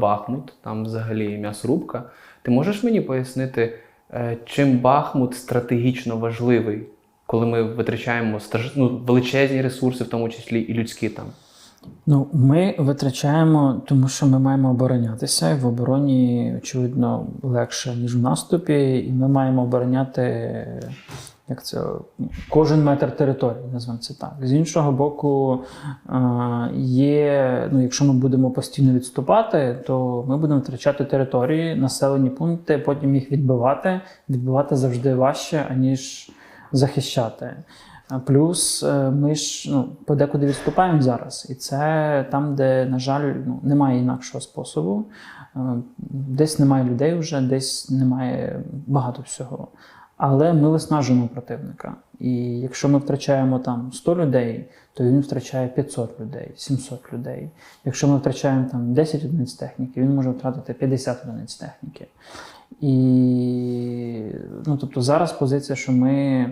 Бахмут, там взагалі м'ясорубка. Ти можеш мені пояснити, е, чим Бахмут стратегічно важливий, коли ми витрачаємо ну, величезні ресурси, в тому числі і людські там? Ну, ми витрачаємо, тому що ми маємо оборонятися, і в обороні, очевидно, легше, ніж в наступі, і ми маємо обороняти як це, кожен метр території, назвемо це так. З іншого боку, е, є, ну, якщо ми будемо постійно відступати, то ми будемо втрачати території, населені пункти, потім їх відбивати. Відбивати завжди важче, аніж захищати. Плюс е, ми ж ну, подекуди відступаємо зараз, і це там, де, на жаль, ну, немає інакшого способу. Е, Десь немає людей вже, десь немає багато всього. Але ми виснажуємо противника. І якщо ми втрачаємо там 100 людей, то він втрачає 500 людей, 700 людей. Якщо ми втрачаємо там 10 одиниць техніки, він може втратити 50 одиниць техніки. І ну, тобто зараз позиція, що ми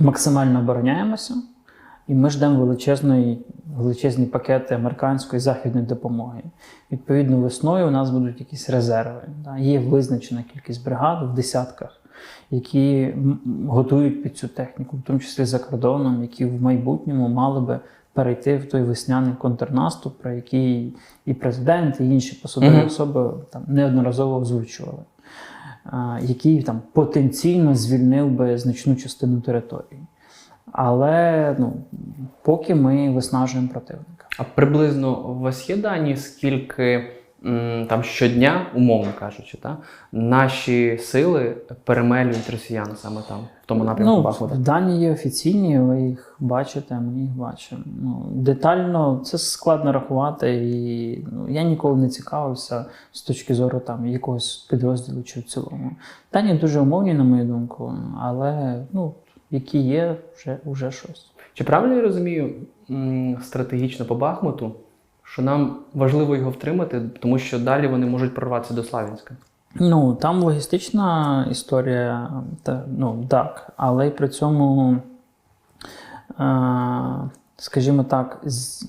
максимально обороняємося, і ми ждемо величезної, величезні пакети американської західної допомоги. Відповідно, весною у нас будуть якісь резерви. Да? Є визначена кількість бригад в десятках, які готують під цю техніку, в тому числі за кордоном, які в майбутньому мали би перейти в той весняний контрнаступ, про який і президент, і інші посадові Мгм. особи там неодноразово озвучували. Який там потенційно звільнив би значну частину території. Але ну, поки ми виснажуємо противника. А приблизно у вас є дані, скільки там щодня, умовно кажучи, та, наші сили перемелюють росіян саме там, в тому напрямку Ну, Бахмута? дані є офіційні, ви їх бачите, ми їх бачимо. Ну, детально це складно рахувати, і ну, я ніколи не цікавився з точки зору там, якогось підрозділу чи в цілому. Дані дуже умовні, на мою думку, але ну, які є, вже, вже щось. Чи правильно я розумію стратегічно по Бахмуту, що нам важливо його втримати, тому що далі вони можуть прорватися до Славянська? Ну, там логістична історія, та, ну так, але й при цьому, е, скажімо так, з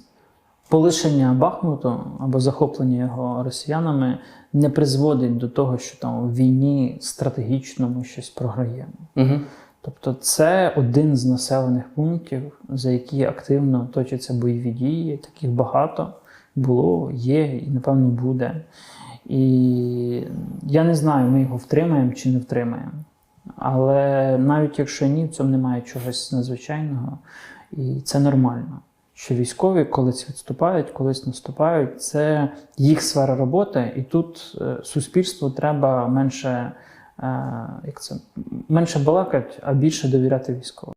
полишення Бахмуту або захоплення його росіянами не призводить до того, що там в війні стратегічно ми щось програємо. Угу. Тобто це один з населених пунктів, за які активно точаться бойові дії. Таких багато було, є і напевно буде. І я не знаю, ми його втримаємо чи не втримаємо. Але навіть якщо ні, в цьому немає чогось надзвичайного, і це нормально. Що військові колись відступають, колись наступають, це їх сфера роботи, і тут е, суспільству треба менше, е, як це, менше балакати, а більше довіряти військовим.